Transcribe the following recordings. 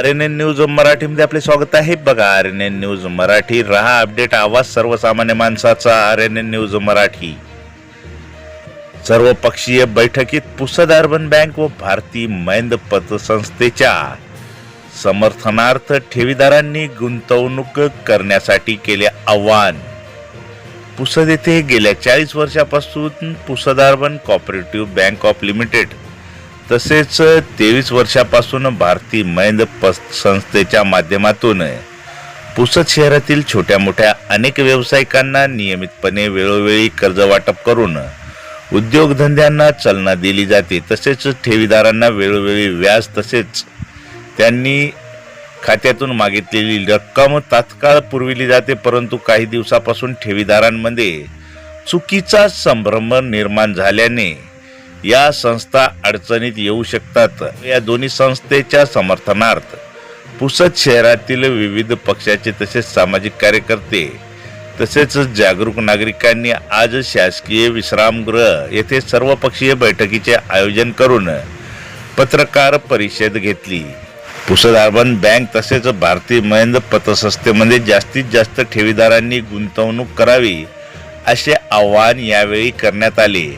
R N N news मराठीमध्ये आपले स्वागत आहे. बघा R N N news Marathi रहा अपडेट आवाज सर्वसामान्य माणसाचा R N N news Marathi. सर्व पक्षीय बैठकीत पुसद अर्बन बँक व भारतीय मैंद पतसंस्थेच्या समर्थनार्थ ठेवीदारांनी गुंतवणूक करण्यासाठी केले आव्हान. पुसद येथे गेल्या चाळीस वर्षापासून Pusad urban cooperative bank of limited तसेच तेवीस वर्षापासून भारतीय मैंद संस्थेच्या माध्यमातून पुसद शहरातील छोट्या मोठ्या अनेक व्यावसायिकांना नियमितपणे वेळोवेळी कर्ज वाटप करून उद्योगधंद्यांना चालना दिली जाते. तसेच ठेवीदारांना वेळोवेळी व्याज तसेच त्यांनी खात्यातून मागितलेली रक्कम तात्काळ पुरविली जाते. परंतु काही दिवसापासून ठेवीदारांमध्ये चुकीचा संभ्रम निर्माण झाल्याने या संस्था अडचणीत येऊ शकतात. या दोन्ही संस्थेच्या समर्थनार्थ पुसद शहरातील विविध पक्षाचे तसेच सामाजिक कार्यकर्ते तसेच जागरूक नागरिकांनी आज शासकीय विश्रामगृह येथे सर्वपक्षीय बैठकीचे आयोजन करून पत्रकार परिषद घेतली. पुसद अर्बन बँक तसेच भारतीय महेंद्र पतसंस्थेमध्ये जास्तीत जास्त ठेवीदारांनी गुंतवणूक करावी असे आवाहन यावेळी करण्यात आले.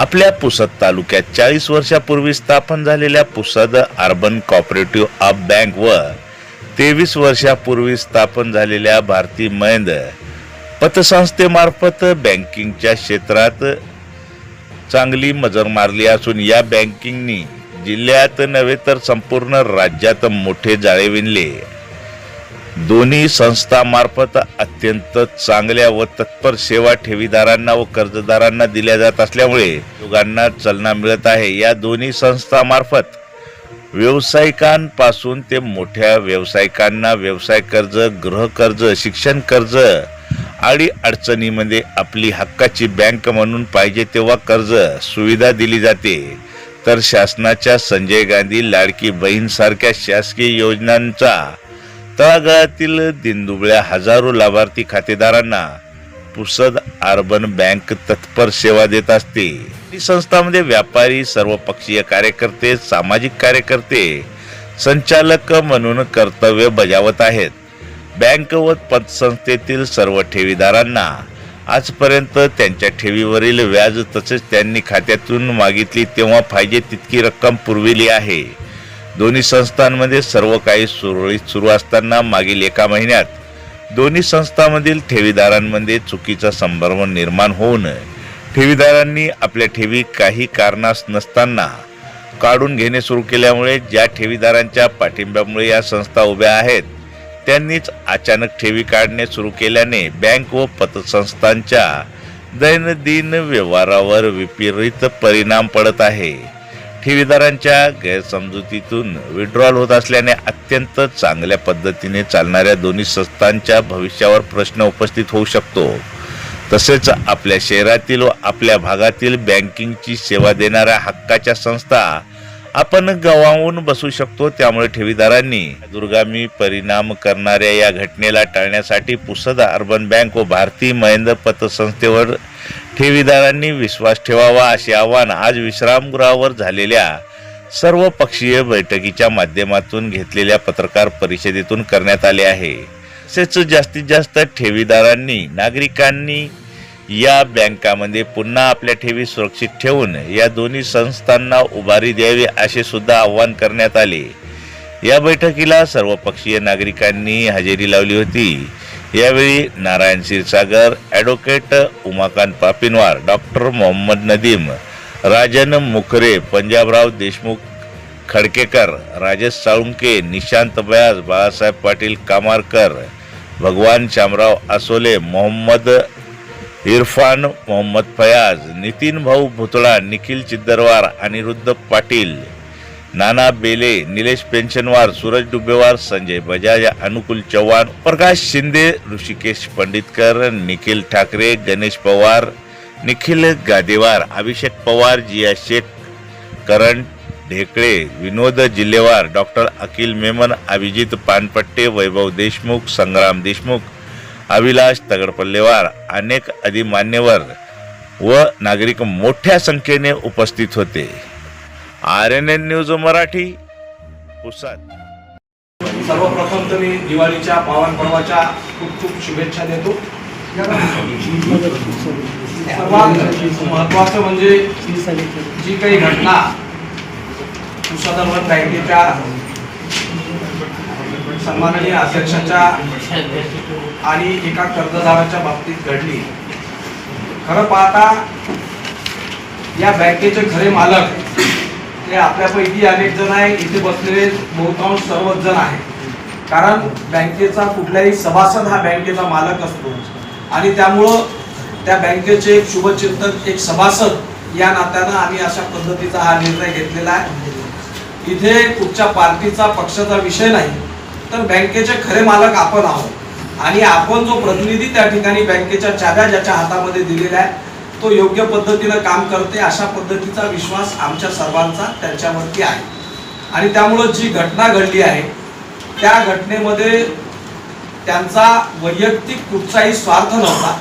आपल्या पुसद तालुक्यात चाळीस वर्षापूर्वी स्थापन झालेल्या Pusad urban cooperative of bank व तेवीस वर्षापूर्वी स्थापन झालेल्या भारती मैंद पतसंस्थेमार्फत बँकिंगच्या क्षेत्रात चांगली मजर मारली असून या बँकिंगनी जिल्ह्यात नव्हे तर संपूर्ण राज्यात मोठे जाळे विणले. दोन्ही संस्थामार्फत अत्यंत चांगल्या व तत्पर सेवा ठेवीदारांना व कर्जदारांना दिल्या जात असल्यामुळे दोघांना चालना मिळत आहे. या दोन्ही संस्थामार्फत व्यावसायिकांपासून ते मोठ्या व्यावसायिकांना व्यवसाय कर्ज गृहकर्ज शिक्षण कर्ज आणि अडचणीमध्ये आपली हक्काची बँक म्हणून पाहिजे तेव्हा कर्ज सुविधा दिली जाते. तर शासनाच्या संजय गांधी लाडकी बहीणसारख्या शासकीय योजनांचा तळागाळातील दिनदुबळ्या हजारो लाभार्थी खातेदारांना पुसद अर्बन बँक तत्पर सेवा देत असते. ही संस्थामध्ये म्हणजे व्यापारी सर्वपक्षीय कार्यकर्ते सामाजिक कार्यकर्ते संचालक म्हणून कर्तव्य बजावत आहेत. बँक व पतसंस्थेतील सर्व ठेवीदारांना आजपर्यंत त्यांच्या ठेवीवरील व्याज तसेच त्यांनी खात्यातून मागितली तेव्हा पाहिजे तितकी रक्कम पुरविली आहे. दोन्ही संस्थांमध्ये सर्व काही सुरळीत सुरू असताना मागील एका महिन्यात दोन्ही संस्थांमधील ठेवीदारांमध्ये चुकीचा संभ्रम निर्माण होऊन ठेवीदारांनी आपल्या ठेवी काही कारणास नसताना काढून घेणे सुरू केल्यामुळे ज्या ठेवीदारांच्या पाठिंब्यामुळे या संस्था उभ्या आहेत त्यांनीच अचानक ठेवी काढणे सुरू केल्याने बँक व पतसंस्थांच्या दैनंदिन व्यवहारावर विपरीत परिणाम पडत आहे. ठेवीदारांच्या गैरसमजुतीतून विड्रॉल होत असल्याने अत्यंत चांगल्या पद्धतीने चालणाऱ्या दोन्ही संस्थांच्या भविष्यावर प्रश्न उपस्थित होऊ शकतो. तसेच आपल्या शहरातील व आपल्या भागातील बँकिंगची सेवा देणाऱ्या हक्काच्या संस्था आपण गवावून बसू शकतो. त्यामुळे ठेवीदारांनी दुर्गामी परिणाम करणाऱ्या या घटनेला टाळण्यासाठी पुसद अर्बन बँक व भारतीय महेंद्र पतसंस्थेवर ठेवीदारांनी विश्वास ठेवावा असे आवाहन आज विश्रामगृहावर झालेल्या सर्व पक्षीय बैठकीच्या माध्यमातून घेतलेल्या पत्रकार परिषदेतून करण्यात आले आहे. तसेच जास्तीत जास्त ठेवीदारांनी नागरिकांनी या बँकामध्ये पुन्हा आपल्या ठेवी सुरक्षित ठेवून या दोन्ही संस्थांना उभारी द्यावी असे सुद्धा आवाहन करण्यात आले. या बैठकीला सर्वपक्षीय नागरिकांनी हजेरी लावली होती. यावेळी नारायण क्षीरसागर ॲडव्होकेट उमाकांत पापिनवार डॉक्टर मोहम्मद नदीम राजन मुखरे पंजाबराव देशमुख खडकेकर राजेश साळुंके निशांत बयाज बाळासाहेब पाटील कामारकर भगवान शामराव आसोले मोहम्मद इरफान मोहम्मद फयाज नितीन भाऊ भुतळा निखिल चिद्दरवार अनिरुद्ध पाटील नाना बेले निलेश पेन्शनवार सूरज डुबेवार संजय बजाज अनुकूल चव्हाण प्रकाश शिंदे ऋषिकेश पंडितकर निखिल ठाकरे गणेश पवार निखिल गादेवार अभिषेक पवार जिया शेख करण ढेकळे विनोद जिल्हेवार डॉक्टर अखिल मेमन अभिजित पानपट्टे वैभव देशमुख संग्राम देशमुख अविलास तगडपल्लेवार अनेक अधिमान्यवर व नागरिक मोठ्या संख्येने उपस्थित होते. R N N news Marathi Pusad. सर्वप्रथम तर मी दिवाळीच्या पावन पर्वाच्या खूप खूप शुभेच्छा देतो. सर्वात महत्वाचं म्हणजे जी काही घटना कुशाधर्मन बँकेच्या सन्माननीय अध्यक्षाच्या आणि एका कर्जदाराच्या बाबतीत घडली. खरं पाहता या बँकेचे खरे मालक हे आपल्यापैकी अनेक जण आहे इथे बसलेले बहुतांश सर्वच जण आहेत. कारण बँकेचा कुठलाही सभासद हा बँकेचा मालक असतो. आणि त्यामुळं त्या बँकेचे एक शुभचिंतक एक सभासद या नात्यानं आम्ही अशा पद्धतीचा हा निर्णय घेतलेला आहे. इथे कुठच्या पार्टीचा पक्षाचा विषय नाही तर बँकेचे खरे मालक आपण आहोत. आणि आपण जो प्रतिनिधी त्या ठिकाणी बँकेच्या चाव्या ज्याच्या हातामध्ये दिलेल्या आहे तो योग्य पद्धतीनं काम करते अशा पद्धतीचा विश्वास आमच्या सर्वांचा त्यांच्यावरती आहे. आणि त्यामुळं जी घटना घडली आहे त्या घटनेमध्ये त्यांचा वैयक्तिक कुठचाही स्वार्थ नव्हता.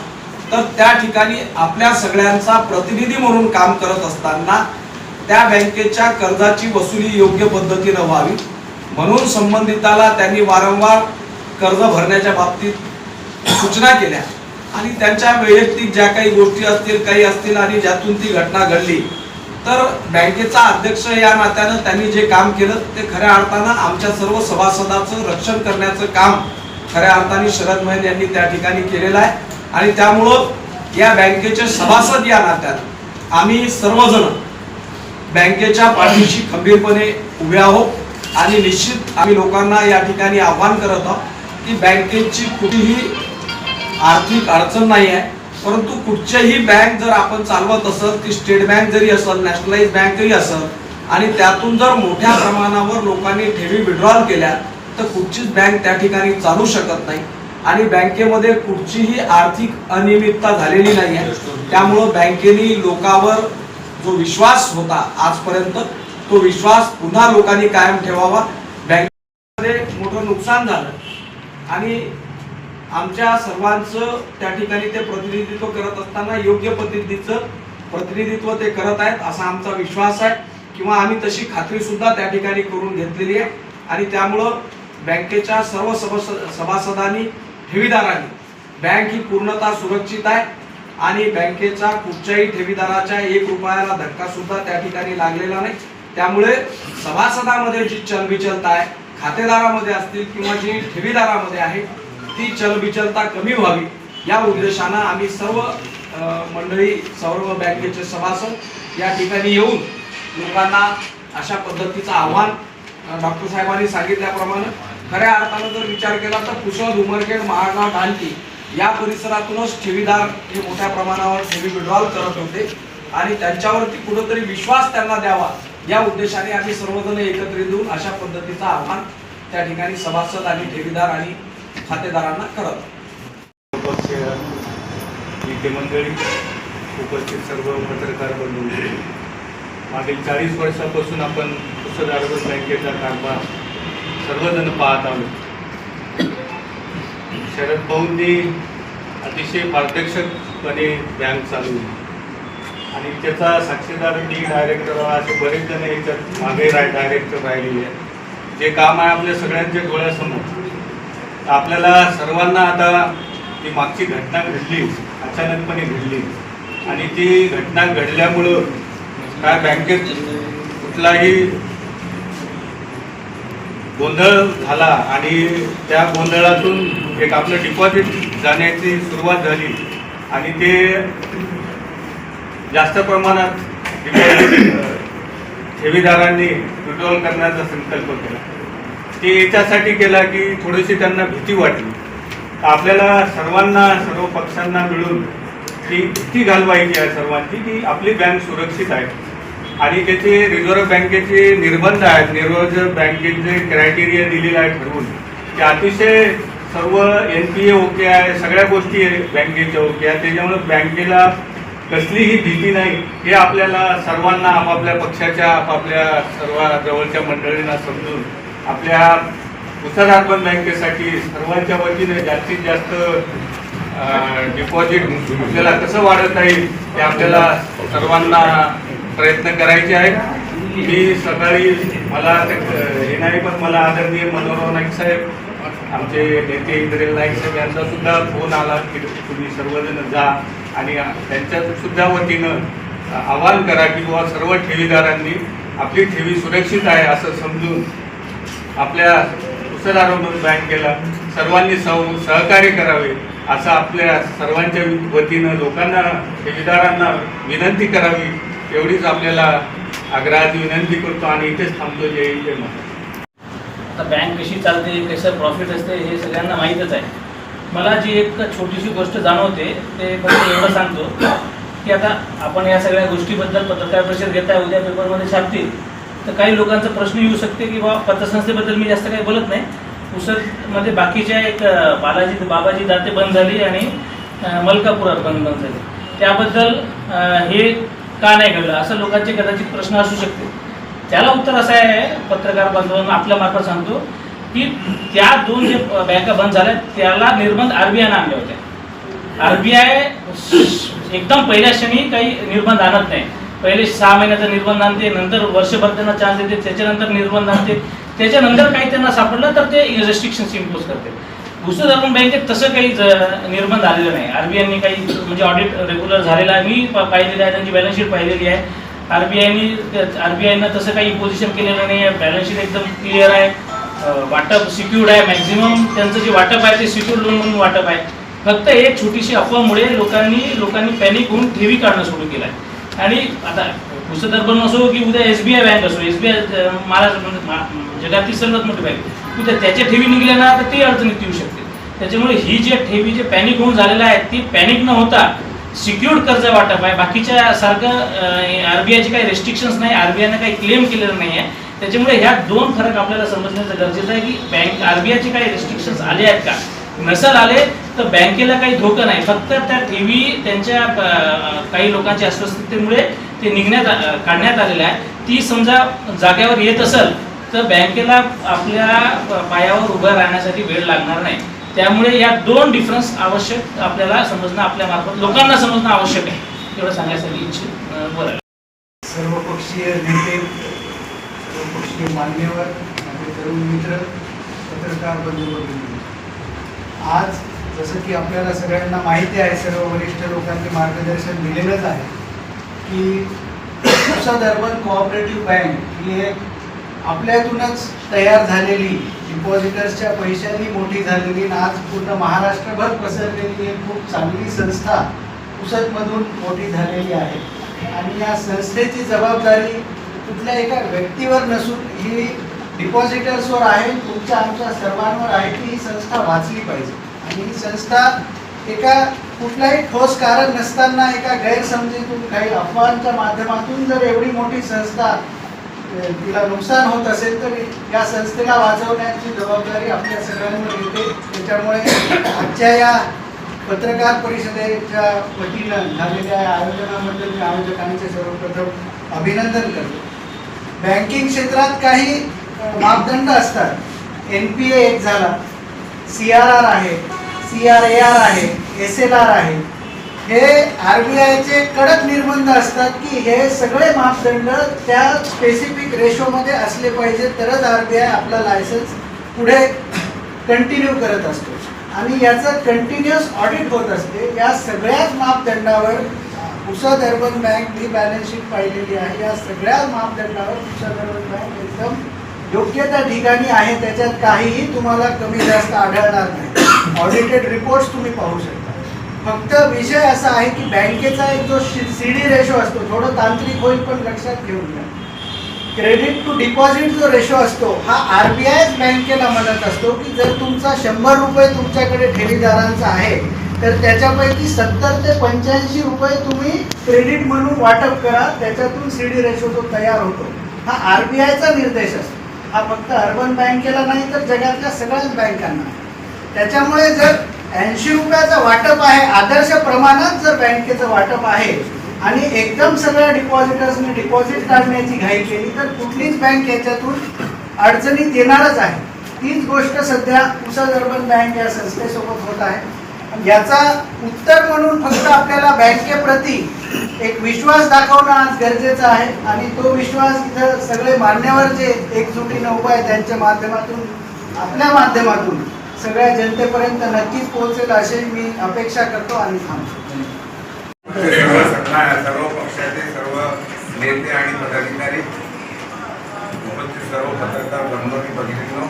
तर त्या ठिकाणी आपल्या सगळ्यांचा प्रतिनिधी म्हणून काम करत असताना त्या बँकेच्या कर्जाची वसुली योग्य पद्धतीनं व्हावी. म्हणून संबंधिताला त्यांनी वारंवार कर्ज भरण्याच्या बाबतीत सूचना केल्या. आणि त्यांच्या वैयक्तिक ज्या काही गोष्टी असतील काही असतील आणि ज्यातून ती घटना घडली. तर बँकेचा अध्यक्ष या नात्यानं त्यांनी जे काम केलं ते खऱ्या अर्थानं आमच्या सर्व सभासदाचं रक्षण करण्याचं काम खऱ्या अर्थाने शरद महिन यांनी त्या ठिकाणी केलेलं आहे. आणि त्यामुळं या बँकेचे सभासद या नात्यानं आम्ही सर्वजण बँकेच्या पाठीशी खंबीरपणे उभे आहोत. आणि निश्चित आम्ही लोकांना या ठिकाणी आव्हान करत आहोत की बँकेची कुठलीही आर्थिक अडचण नाही आहे. परंतु कुठच्याही बँक जर आपण चालवत असेल ती स्टेट बँक जरी असेल नॅशनलाइज बँक जरी असेल आणि त्यातून जर मोठ्या प्रमाणावर लोकांनी ठेवी विड्रॉल केल्या तर कुठचीच बँक त्या ठिकाणी चालू शकत नाही. आणि बँकेमध्ये कुठचीही आर्थिक अनियमितता झालेली नाही आहे. त्यामुळं बँकेने लोकांवर जो विश्वास होता आजपर्यंत तो विश्वास पुन्हा लोकांनी कायम ठेवावा. बँकेमध्ये मोठं नुकसान झालं. आणि आमच्या सर्वांचं त्या ठिकाणी ते प्रतिनिधित्व करत असताना योग्य पद्धतीचं प्रतिनिधित्व ते करत आहेत असा आमचा विश्वास आहे. किंवा आम्ही तशी खात्री सुद्धा त्या ठिकाणी करून घेतलेली आहे. आणि त्यामुळं बँकेच्या सर्व सभासद सभासदांनी ठेवीदारांनी बँक ही पूर्णतः सुरक्षित आहे. आणि बँकेचा कुठच्याही ठेवीदाराच्या एक रुपयाला धक्का सुद्धा त्या ठिकाणी लागलेला नाही. त्यामुळे सभासदामध्ये जी चलबिचलता आहे खातेदारामध्ये असतील किंवा जी ठेवीदारामध्ये आहे ती चलबिचलता कमी व्हावी. या उद्देशानं आम्ही सर्व मंडळी सर्व बँकेचे सभासद या ठिकाणी येऊन लोकांना अशा पद्धतीचं आव्हान डॉक्टर साहेबांनी सांगितल्याप्रमाणे खऱ्या अर्थानं जर विचार केला तर कुशल उमरखेड महागाव डांटी या परिसरातूनच ठेवीदार हे मोठ्या प्रमाणावर ठेवी विड्रॉल करत होते आणि त्यांच्यावरती कुठंतरी विश्वास त्यांना द्यावा या उद्देशाने आम्ही सर्वजण एकत्रित येऊन अशा पद्धतीचं आव्हान त्या ठिकाणी सभासद आणि ठेवीदार आणि खातेदारांना करत नेते मंडळी उपस्थित सर्व पत्रकार बंधू मागील चाळीस वर्षापासून आपण पुसद बँकेचा कारभार सर्वजण पाहत आहोत. शरद भाऊंनी अतिशय पारदर्शकपणे बँक चालवली. आणि त्याचा साक्षीदार डी डायरेक्टर असे बरेच जण याच्यात मागे राय डायरेक्टर राहिलेले आहेत. जे काम आहे आपल्या सगळ्यांच्या डोळ्यासमोर. आपल्याला सर्वांना आता ती मागची घटना घडली अचानकपणे घडली. आणि ती घटना घडल्यामुळं काय बँकेत कुठलाही गोंधळ झाला आणि त्या गोंधळातून एक आपलं डिपॉझिट जाण्याची सुरुवात झाली. आणि ते जास्त प्रमाणात ठेवीदारांनी विड्रॉल करण्याचा संकल्प केला. ते याच्यासाठी केला की थोडीशी त्यांना भीती वाटली. आपल्याला सर्वांना सर्व पक्षांना मिळून ती भीती घालवायची आहे सर्वांची की आपली बँक सुरक्षित आहे. आणि त्याचे रिझर्व्ह बँकेचे निर्बंध आहेत रिझर्व्ह बँकेचे क्रायटेरिया दिलेले आहे ठरवून ते अतिशय सर्व एन पी ए ओके आहे सगळ्या गोष्टी बँकेच्या ओके आहे त्याच्यामुळे बँकेला कसलीही भीती नाही. हे आपल्याला सर्वांना आपापल्या पक्षाच्या आपापल्या सर्व जवळच्या मंडळींना समजून आपल्या उत्तर अर्बन बँकेसाठी सर्वांच्या वतीने जास्तीत जास्त डिपॉझिट आपल्याला कसं वाढवता येईल ते आपल्याला सर्वांना प्रयत्न करायचे आहेत. मी सकाळी मला येणारी पण मला आदरणीय मनोहर नाईक साहेब आमचे नेते इंद्रेल नाईक साहेब यांचा सुद्धा फोन आला की तुम्ही सर्वजण जा आणि त्यांच्या सुद्धा वतीनं आवाहन करा की बुवा सर्व ठेवीदारांनी आपली ठेवी सुरक्षित आहे असं समजून आपल्या उसदारोबर बँकेला सर्वांनी सह सहकार्य करावे असं आपल्या सर्वांच्या वतीनं लोकांना ठेवीदारांना विनंती करावी एवढीच आपल्याला आग्रहाची विनंती करतो आणि इथेच थांबतो. जे येईल ते आता बँक कशी चालते कसं प्रॉफिट असते हे सगळ्यांना माहीतच आहे. मला जी एक छोटीशी गोष्ट जाणवते ते फक्त एवढं सांगतो की आता आपण या सगळ्या गोष्टीबद्दल पत्रकार परिषद घेताय उद्या पेपरमध्ये छापतील. तर काही लोकांचा प्रश्न येऊ शकते की बाबा पतसंस्थेबद्दल मी जास्त काही बोलत नाही. उसदमध्ये बाकीच्या एक बालाजी बाबाजी दाते बंद झाली आणि मलकापुरात बंद बंद झाली. त्याबद्दल हे का नाही घडलं असं लोकांचे कदाचित प्रश्न असू शकते त्याला उत्तर असं आहे पत्रकार बांधवांना आपल्या मार्फत सांगतो की त्या दोन जे बँका बंद झाल्या त्याला निर्बंध आरबीआयनं आणले होते. आरबीआय एकदम पहिल्या क्षणी काही निर्बंध आणत नाही. पहिले सहा महिन्याचा निर्बंध आणते नंतर वर्षभर त्यांना चान्स देते त्याच्यानंतर निर्बंध आणते. त्याच्यानंतर काही त्यांना सापडलं तर ते रेस्ट्रिक्शन्स इम्पोज करते. दुसरं आपण बँकेत तसं काही निर्बंध आलेलं नाही. आरबीआयनी काही म्हणजे ऑडिट रेग्युलर झालेला आहे मी पाहिलेलं आहे त्यांची बॅलन्स शीट पाहिलेली आहे. आरबीआयनी आरबीआयनं तसं काही इम्पोजिशन केलेलं नाही आहे. बॅलन्स शीट एकदम क्लिअर आहे. वाटप सिक्युर्ड आहे. मॅक्झिमम त्यांचं जे वाटप आहे ते सिक्युर्ड लोन म्हणून वाटप आहे. फक्त एक छोटीशी अफवामुळे लोकांनी लोकांनी पॅनिक होऊन ठेवी काढणं सुरू केलं आहे आणि आता पुस्तक दर्पण असो की उद्या एस बी आय बँक असो एस बी आय महाराष्ट्र म्हणजे जगातील सर्वात मोठी बँक उद्या त्याच्या ठेवी निघल्या ना तर ते अडचणीत येऊ शकते. त्याच्यामुळे ही जे ठेवी जे पॅनिक होऊन झालेलं आहे ती पॅनिक न होता सिक्युर्ड कर्ज वाटप आहे. बाकीच्या सारखं आरबीआयचे काही रेस्ट्रिक्शन्स नाही आरबीआयनं काही क्लेम केलेलं नाही आहे. त्याच्यामुळे ह्या दोन फरक आपल्याला समजण्याचं गरजेचं आहे की बँक आरबीआयचे काही रेस्ट्रिक्शन्स आले आहेत का? नसल आले तर बँकेला काही धोका नाही. फक्त त्या ठेवी त्यांच्या काही लोकांच्या अस्वस्थतेमुळे ते निघण्यात काढण्यात आलेलं आहे. ती समजा जाग्यावर येत असेल तर बँकेला आपल्या पायावर उभं राहण्यासाठी वेळ लागणार नाही. त्यामुळे या दोन डिफरन्स आवश्यक आपल्याला समजणं आपल्या मार्फत लोकांना समजणं आवश्यक आहे. एवढं सांगण्यासाठी इच्छित अं, बरं सर्वपक्षीय नेते सर्वपक्षीय मान्यवर माझे तरुण मित्र पत्रकार बंधू आज जसं की आपल्याला सगळ्यांना माहिती आहे सर्व वरिष्ठ लोकांनी मार्गदर्शन दिलेलंच आहे की पुसद अर्बन कोऑपरेटिव्ह बँक ही एक आपल्यातूनच तयार झालेली डिपॉझिटर्सच्या पैशांनी मोठी झालेली आणि आज पूर्ण महाराष्ट्रभर पसरलेली एक खूप चांगली संस्था पुसतमधून मोठी झालेली आहे. आणि या संस्थेची जबाबदारी कुठल्या एका व्यक्तीवर नसून ही डिपॉझिटर्सवर आहे तुमच्या आमच्या सर्वांवर आहे की ही संस्था वाचली पाहिजे. आणि ही संस्था एका कुठलाही ठोस कारण नसताना एका गैरसमजीतून काही अफवांच्या माध्यमातून जर एवढी मोठी संस्था तिला नुकसान होत असेल तर या संस्थेला वाचवण्याची जबाबदारी आपल्या सगळ्यांवर येते. त्याच्यामुळे आजच्या या पत्रकार परिषदेच्या वतीनं झालेल्या या आयोजनाबद्दल मी आयोजकांचे सर्वप्रथम अभिनंदन करतो. बँकिंग क्षेत्रात काही मापदंड असतात. एन पी ए एक झाला. सी आर आर आहे. सी आर ए आर आहे. एस एल आर आहे. हे आर बी आयचे कडक निर्बंध असतात की हे सगळे मापदंड त्या स्पेसिफिक रेशोमध्ये असले पाहिजे तरच आर बी आय आपला लायसन्स पुढे कंटिन्यू करत असतो. आणि याचं कंटिन्युअस ऑडिट होत असते. या सगळ्याच मापदंडावर पुसद अर्बन बँक ही बॅलन्स शीट पाहिलेली आहे. या सगळ्या मापदंडावर पुसद अर्बन बँक एकदम योग्य त्या ठिकाणी आहे त्याच्यात काहीही तुम्हाला कमी जास्त आढळणार नाही. ऑडिटेड रिपोर्ट्स तुम्ही पाहू शकता. फक्त विषय असा आहे की बँकेचा एक जो सी डी रेशो असतो थोडं तांत्रिक होईल पण लक्षात घेऊन घ्या. क्रेडिट टू डिपॉझिट जो रेशो असतो हा आर बी आयच बँकेला म्हणत असतो की जर तुमचा शंभर रुपये तुमच्याकडे ठेवीदारांचा आहे तर त्याच्यापैकी सत्तर ते पंच्याऐंशी रुपये तुम्ही क्रेडिट म्हणून वाटप करा त्याच्यातून सी डी रेशो जो तयार होतो हा आर बी आयचा निर्देश असतो. हा फक्त अर्बन बँकेला नाही तर जगातल्या सगळ्याच बँकांना. त्याच्यामुळे जर ऐंशी रुपयाचं वाटप आहे आदर्श प्रमाणात जर बँकेचं वाटप आहे आणि एकदम सगळ्या डिपॉझिटर्सने डिपॉझिट काढण्याची घाई केली तर कुठलीच बँक याच्यातून अडचणीत येणारच आहे. तीच गोष्ट सध्या उसाद अर्बन बँक या संस्थेसोबत होत आहे. याचा उत्तर म्हणून फक्त आपल्याला बँकेप्रती एक विश्वास दाखवणं आज गरजेचं आहे. आणि तो विश्वास इथं सगळे मान्यवर जे एकजुटीनं उभं आहे त्यांच्या माध्यमातून आपल्या माध्यमातून सगळ्या जनतेपर्यंत नक्कीच पोहोचेल अशी मी अपेक्षा करतो आणि थांबतो. सर्व पक्षाचे सर्व नेते आणि पदाधिकारी उपस्थित सर्व पत्रकार बंधूंनी बघितलं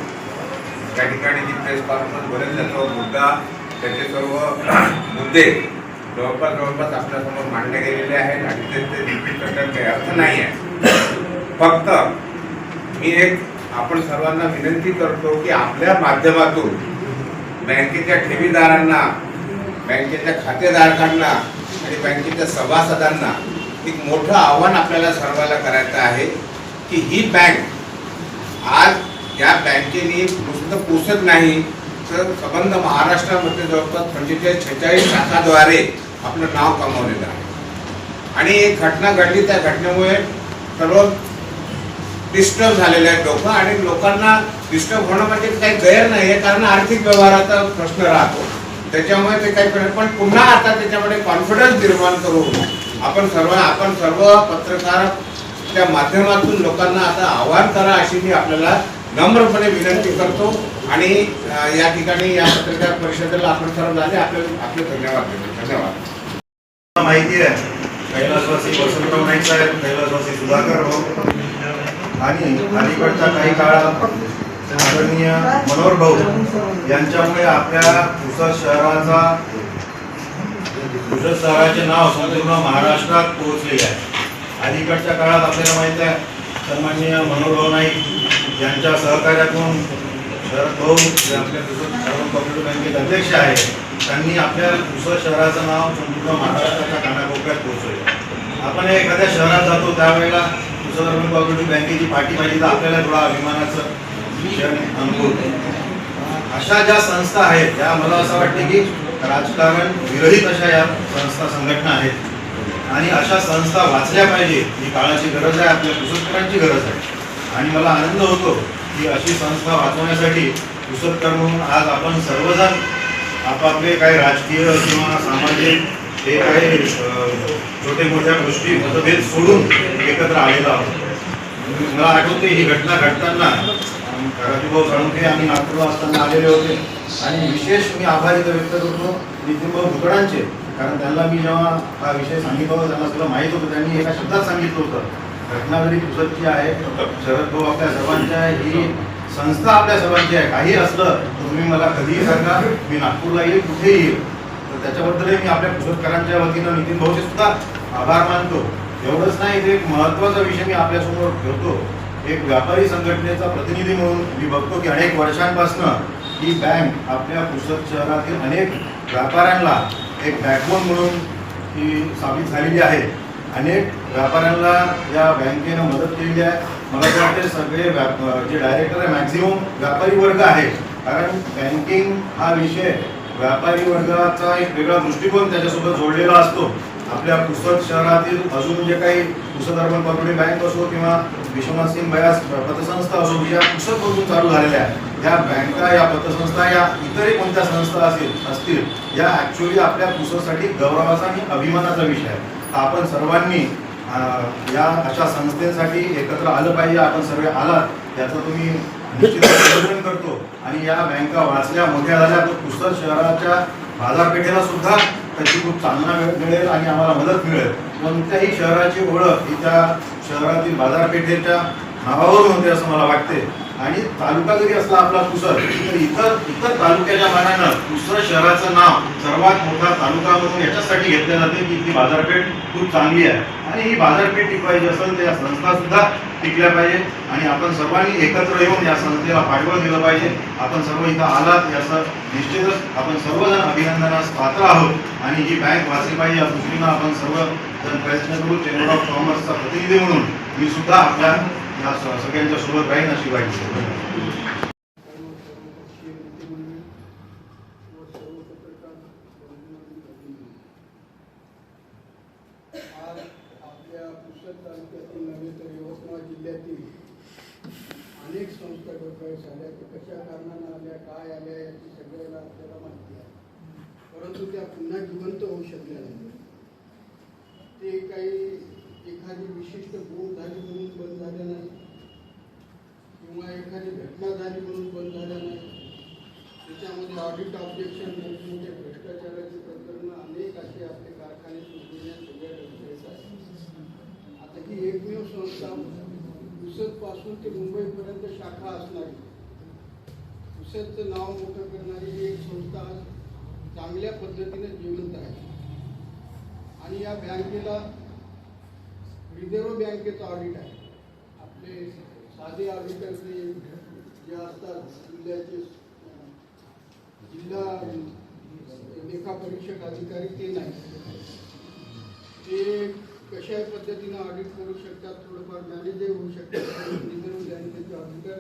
त्या ठिकाणी जी प्रेस कॉन्फरन्स भरेल त्याचा मुद्दा त्याचे सर्व मुद्दे जवळपास जवळपास आपल्यासमोर मांडले गेलेले आहेत आणि ते ते रिपीट करण्यात काही अर्थ नाही आहे. फक्त मी एक आपण सर्वांना विनंती करतो की आपल्या माध्यमातून बँकेच्या ठेवीदारांना बँकेच्या खातेधारकांना आणि बँकेच्या सभासदांना एक मोठं आव्हान आपल्याला सर्वांना करायचं आहे की ही बँक आज या बँकेने नुसतं पोसत नाही. तर संबंध महाराष्ट्रामध्ये जवळपास पंचेचाळीस छेचाळीस शाखाद्वारे आपलं नाव कमावलेलं आहे. आणि एक घटना घडली त्या घटनेमुळे सर्व डिस्टर्ब झालेले आहेत लोक आणि लोकांना डिस्टर्ब होणं म्हणजे काही गैर नाही आहे कारण आर्थिक व्यवहाराचा प्रश्न राहतो. त्याच्यामुळे ते काही प्रश्न पण पुन्हा आता त्याच्यामध्ये कॉन्फिडन्स निर्माण करून आपण सर्व आपण सर्व पत्रकार त्या माध्यमातून लोकांना आता आवाहन करा अशी मी आपल्याला नम्रपणे विनंती करतो. आणि या ठिकाणी या पत्रकार परिषदेला आपण सर्व झाले आपले आपले धन्यवाद धन्यवाद. माहिती आहे कैलासवासी वसंतराव नाईक साहेब कैलासवासी सुधाकर भाऊ. आणि अलीकडच्या काही काळात आदरणीय मनोहर भाऊ यांच्यामुळे आपल्या पुसद शहराचा पुसद शहराचे नाव संपूर्ण महाराष्ट्रात पोहोचलेले आहे. अलीकडच्या काळात आपल्याला माहीत आहे सन्माननीय मनोहर भाऊ नाईक यांच्या सहकार्यातून शरद भाऊ जे आपल्या पुसद कॉपरेटिव्ह बँकेचे अध्यक्ष आहेत त्यांनी आपल्या दुसऱ्या शहराचं नाव संपूर्ण महाराष्ट्राच्या कानाकोपऱ्यात पोहोचवलं आपण एखाद्या शहरात जातो त्यावेळेला दुसरं अर्बन कॉपरेटिव्ह बँकेची पाठी पाहिजे तर आपल्याला थोडा अभिमानाचं क्षण अनुभवतो. अशा ज्या संस्था आहेत त्या मला असं वाटते की राजकारण विरहित अशा या संस्था संघटना आहेत. आणि अशा संस्था वाचल्या पाहिजे ही काळाची गरज आहे आपल्या पुसदकरांची गरज आहे. आणि मला आनंद होतो ही अशी संस्था वाचवण्यासाठी पुसदकर म्हणून आज आपण सर्वजण आपापले काही राजकीय किंवा सामाजिक हे काही छोटे मोठ्या गोष्टी मतभेद सोडून एकत्र आलेलो आहोत. मला आठवते ही घटना घडताना राजूभाऊ साळुंखे आम्ही नागपूरला असताना आलेले होते. आणि विशेष मी आभारी व्यक्त करतो नितीनभाऊ भुकडांचे कारण त्यांना मी जेव्हा हा विषय सांगितला होता त्यांना सुद्धा माहीत होतं. त्यांनी एका शब्दात सांगितलं होतं घटना जरी पुसतची आहे शरद भाऊ आपल्या सर्वांची आहे ही संस्था आपल्या सर्वांची आहे. काही असलं तर तुम्ही मला कधीही सांगा मी नागपूरला येईल कुठेही येईल. तर त्याच्याबद्दलही मी आपल्या पुस्तककारांच्या वतीनं नितीन भाऊचे सुद्धा आभार मानतो. एवढंच नाही ते एक महत्त्वाचा विषय मी आपल्यासमोर ठेवतो. एक व्यापारी संघटनेचा प्रतिनिधी म्हणून मी बघतो की अनेक वर्षांपासून ही बँक आपल्या पुसद शहरातील अनेक व्यापाऱ्यांना एक बॅकबोन म्हणून ही साबित झालेली आहे. अनेक व्यापाऱ्यांना या बँकेनं मदत केलेली आहे. मला असं वाटते सगळे व्याप जे डायरेक्टर आहे मॅक्झिमम व्यापारी वर्ग आहे. कारण बँकिंग हा विषय व्यापारी वर्गाचा एक वेगळा दृष्टिकोन त्याच्यासोबत जोडलेला असतो. आपल्या पुसद शहरातील अजून जे काही पुसद अर्बन कॉर्पोरेटिव्ह बँक असो किंवा विश्वनाथ सिंग बयास पतसंस्था असो ज्या पुसदमधून चालू झालेल्या आहेत या बँका या पतसंस्था या इतरही कोणत्या संस्था असतील असतील या ॲक्च्युली आपल्या पुसदसाठी गौरवाचा आणि अभिमानाचा विषय आहे. तर आपण सर्वांनी या अशा संस्थेसाठी एकत्र आलं पाहिजे आपण सर्व आलात याचं तुम्ही निश्चित अभिनंदन करतो. आणि या बँका वाचल्या मोठ्या झाल्या तर पुस्तक शहराच्या बाजारपेठेला सुद्धा त्याची खूप चालना मिळेल आणि आम्हाला मदत मिळेल. कोणत्याही शहराची ओळख ही त्या शहरातील बाजारपेठेच्या नावावरून होते असं मला वाटते. आणि तालुका जरी असला आपला पुसर तर इतर इतर तालुक्याच्या मानानं पुसर शहराचं नाव सर्वात मोठा तालुका म्हणून याच्यासाठी घेतलं जाते की ती बाजारपेठ खूप चांगली आहे. आणि ही बाजारपेठ टिकवायची असेल तर या संस्था सुद्धा टिकल्या पाहिजे. आणि आपण सर्वांनी एकत्र येऊन या संस्थेला पाठबळ दिलं पाहिजे. आपण सर्व इथं आलात याचं निश्चितच आपण सर्वजण अभिनंदनास पात्र आहोत. आणि ही बँक वाचली पाहिजे या दृष्टीनं आपण सर्वजण प्रयत्न करू. चेंबर ऑफ कॉमर्सचा प्रतिनिधी म्हणून मी सुद्धा आपल्या या स- सगळ्यांच्या सोबत राहीन अशी वाईट आज आपल्या पुसद तालुक्यातील नव्हे तर यवतमाळ जिल्ह्यातील अनेक संस्था डोक्यास आल्या की कशा कारणानं आल्या काय आल्या याची सगळ्याला आपल्याला माहिती आहे परंतु त्या पुन्हा जिवंत होऊ शकल्या नाही ते काही एखादी विशिष्ट बोंब झाली म्हणून बंद झाल्या नाही. किंवा एखादी घटना झाली म्हणून बंद झाल्या नाही. त्याच्यामध्ये ऑडिट ऑब्जेक्शन मोठमोठे भ्रष्टाचाराची प्रकरणं अनेक असे आपले कारखाने सुटण्यात सगळ्या आहेत. आता ही एकमेव संस्था पुसदपासून ते मुंबईपर्यंत शाखा असणारी. पुसदचं नाव मोठं करणारी ही एक संस्था आज चांगल्या पद्धतीने जिवंत आहे. आणि या बँकेला रिझर्व्ह बँकेचं ऑडिट आहे. आपले साधे ऑडिटर जे असतात जिल्ह्याचे जिल्हा जिल्हा लेखापरीक्षक अधिकारी ते नाही. ते कशा पद्धतीनं ऑडिट करू शकतात थोडंफार मॅनेजही होऊ शकतात रिझर्व्ह बँकेचे ऑडिटर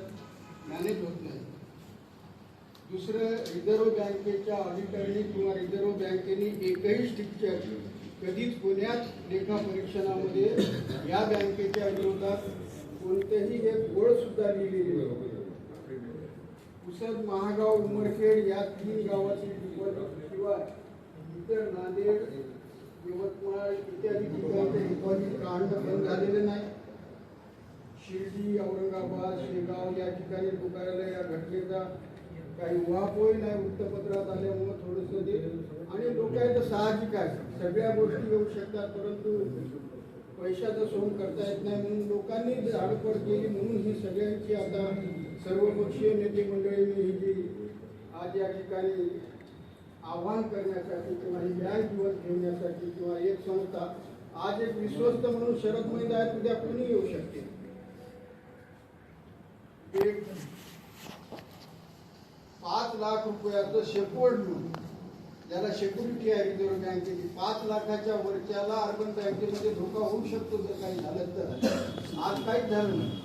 मॅनेज होत नाही. दुसरं रिझर्व्ह बँकेच्या ऑडिटरनी किंवा रिझर्व्ह बँकेने एकही स्ट्रिक्चर कधीच पुण्यात लेखा परीक्षणामध्ये या बँकेच्या विरोधात कोणतेही एक ओळ सुद्धा लिहिलेली नाही पुसद महागाव उमरखेड या तीन गावातील डिपॉझिट शिवाय इतर नांदेड यवतमाळ इत्यादी ठिकाणचे डिपॉझिट कांड बंद झालेले नाही. शिर्डी औरंगाबाद शेगाव या ठिकाणी पुकारलेल्या या घटनेचा काही उहापोही नाही. वृत्तपत्रात आल्यामुळं थोडंसं ते आणि लोकांचं साहजिक आहे. सगळ्या गोष्टी येऊ शकतात परंतु पैशाचं सोन करता येत नाही. म्हणून लोकांनी झाडपड केली म्हणून ही सगळ्यांची आता सर्वपक्षीय नेते मंडळींनी ही जी आज या ठिकाणी आव्हान करण्यासाठी किंवा ही न्याय दिवस घेण्यासाठी किंवा एक संस्था आज एक विश्वस्त म्हणून शरद महिला आहेत उद्या कोणी येऊ शकते. एक पाच लाख रुपयाचं शेकोर्ड लोन ज्याला सेक्युरिटी आहे रिझर्व्ह बँकेची. पाच लाखाच्या वरच्याला अर्बन बँकेमध्ये धोका होऊ शकतो जर काही झालं तर. आज काहीच झालं नाही.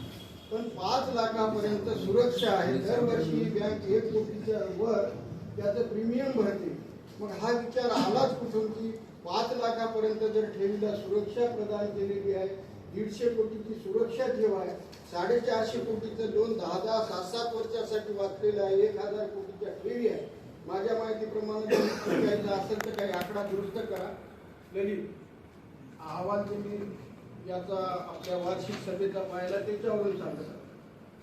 पण पाच लाखापर्यंत सुरक्षा आहे. दरवर्षी ही बँक एक कोटीच्या वर त्याचं प्रीमियम भरते. मग हा विचार आलाच कुठून की पाच लाखापर्यंत जर ठेवीला सुरक्षा प्रदान केलेली आहे दीडशे कोटीची सुरक्षा ठेव आहे साडेचारशे कोटीचं लोन दहा दहा सात सात वर्षासाठी वाचलेलं आहे एक हजार कोटीच्या ठेवी आहे माझ्या माहितीप्रमाणे असेल तर काही आकडा दुरुस्त करा. ललित अहवाल तुम्ही याचा आपल्या वार्षिक सभेचा पाहिला त्याच्यावरून सांगत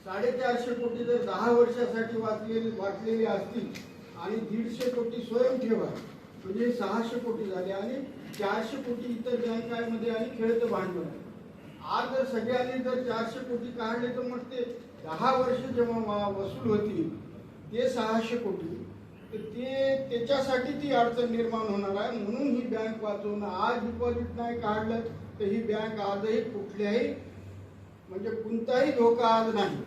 साडेचारशे कोटी जर दहा वर्षासाठी वाचलेली वाटलेली असतील आणि दीडशे कोटी स्वयं ठेवा म्हणजे सहाशे कोटी झाले आणि चारशे कोटी इतर बँकांमध्ये आणि खेळतं भांडवल. आहे. आज जर सगळ्यांनी जर चारशे कोटी काढले तर मग ते दहा वर्ष जेव्हा वसूल होतील ते सहाशे कोटी. तर ते त्याच्यासाठी ती अडचण निर्माण होणार आहे. म्हणून ही बँक वाचवणं आज डिपॉझिट नाही काढलं तर ही बँक आजही कुठल्याही म्हणजे कोणताही धोका आज नाही.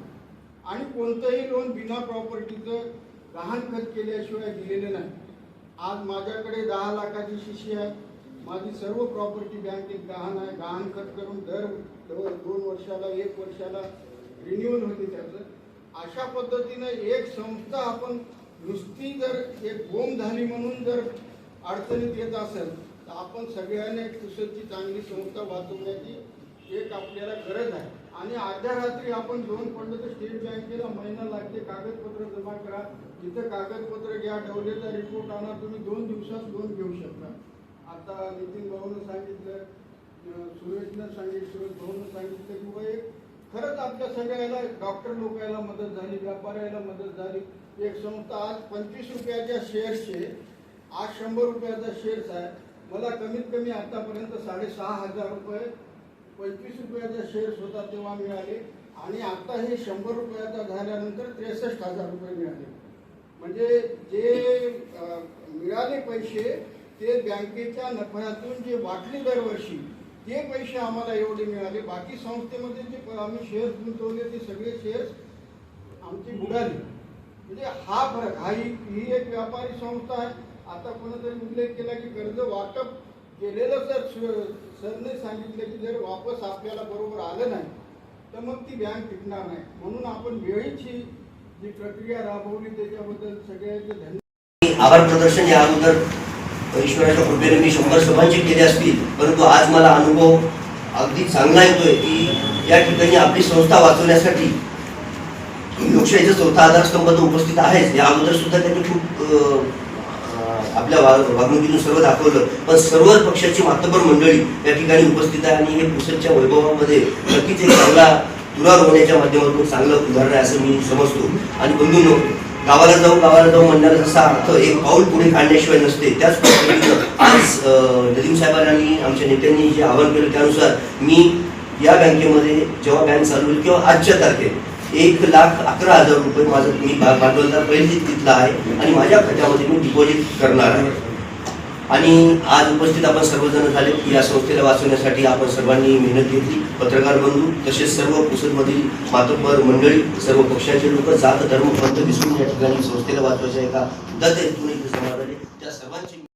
आणि कोणतंही लोन बिना प्रॉपर्टीचं गहाण खत केल्याशिवाय दिलेलं नाही. आज माझ्याकडे दहा लाखाची शिशी आहे. माझी सर्व प्रॉपर्टी बँकेत गहाण आहे. गहाणखत करून दर दोन वर्षाला एक वर्षाला रिन्युअल होते त्याचं. अशा पद्धतीनं एक संस्था आपण नुसती जर एक बोंब झाली म्हणून जर अडचणीत येत असेल तर आपण सगळ्यांनी एक कुशलची चांगली संस्था वाचवण्याची एक आपल्याला गरज आहे. आणि अर्ध्या रात्री आपण दोन पडलं तर स्टेट बँकेला महिना लागते कागदपत्र जमा करा. तिथं कागदपत्र घ्या डवलेचा रिपोर्ट आणा तुम्ही दोन दिवसात लोन घेऊ शकता. आता नितीन भाऊनं सांगितलं सुरेशनं सांगितलं सुरेश भाऊनं सांगितलं की एक खरंच आपल्या सगळ्याला डॉक्टर लोकायला मदत झाली व्यापाऱ्याला मदत झाली. एक संस्था आज पंचवीस रुपयाच्या शेअर्सचे आज शंभर रुपयाचा शेअर्स आहे. मला कमीत कमी आतापर्यंत साडेसहा हजार रुपये पंचवीस रुपयाचा शेअर्स होता तेव्हा मिळाले. आणि आता हे शंभर रुपयाचा झाल्यानंतर त्रेसष्ट हजार रुपये मिळाले. म्हणजे जे मिळाले पैसे ते बँकेच्या नफ्यातून जे वाटले दरवर्षी ते पैसे आम्हाला एवढे मिळाले. बाकी संस्थेमध्ये जे प- आम्ही शेअर्स गुंतवले ते सगळे शेअर्स आमची बुडाली. म्हणजे हा फरक हा ही ही एक व्यापारी संस्था आहे. आता कोणीतरी उल्लेख केला की कर्ज वाटप केलेलं जर सरने सांगितलं की जर वापस आपल्याला बरोबर आलं नाही तर मग ती बँक टिकणार नाही. म्हणून आपण वेळीच ही जी प्रक्रिया राबवली त्याच्याबद्दल सगळ्यांचे धन्यवाद आभार प्रदर्शन. या अगोदर ईश्वराच्या कृपेने मी शंभर सभांचे केले असतील परंतु आज मला अनुभव अगदी चांगला येतोय की या ठिकाणी आपली संस्था वाचवण्यासाठी लोकशाहीचा चौथा आधारस्तंभ तर उपस्थित आहेच. या अगोदर सुद्धा त्यांनी खूप आपल्या वागणुकीतून सर्व दाखवलं. पण सर्व पक्षाची मातबर मंडळी या ठिकाणी उपस्थित आहे आणि हे पुसदच्या वैभवामध्ये नक्कीच एक चांगला दुरार होण्याच्या माध्यमातून चांगलं उदाहरण आहे असं मी समजतो. आणि बंधूंनो गावाला जाऊ गावाला जाऊ म्हणणारा जसा अर्थ एक पाऊल पुढे काढण्याशिवाय नसते त्याच पद्धतीनं आज नदीम साहेबांनी आमच्या नेत्यांनी जे आवाहन केलं त्यानुसार मी या बँकेमध्ये जेव्हा बँक चालू होईल किंवा आजच्या तारखेत एक लाख अकरा हजार रुपये माझं मी भांडवलदार पहिली तिथला आहे आणि माझ्या खात्यामध्ये मी डिपॉझिट करणार आहे. आणि आज उपस्थित आपण सर्वजण झाले. की या संस्थेला वाचवण्यासाठी आपण सर्वांनी मेहनत घेतली. पत्रकार बंधू तसेच सर्व पुसदमधील मातोपर मंडळी सर्व पक्षाचे लोक जात धर्म पंथ विसरून या ठिकाणी संस्थेला वाचवायच्या एका दत्त हेतूने त्या सर्वांची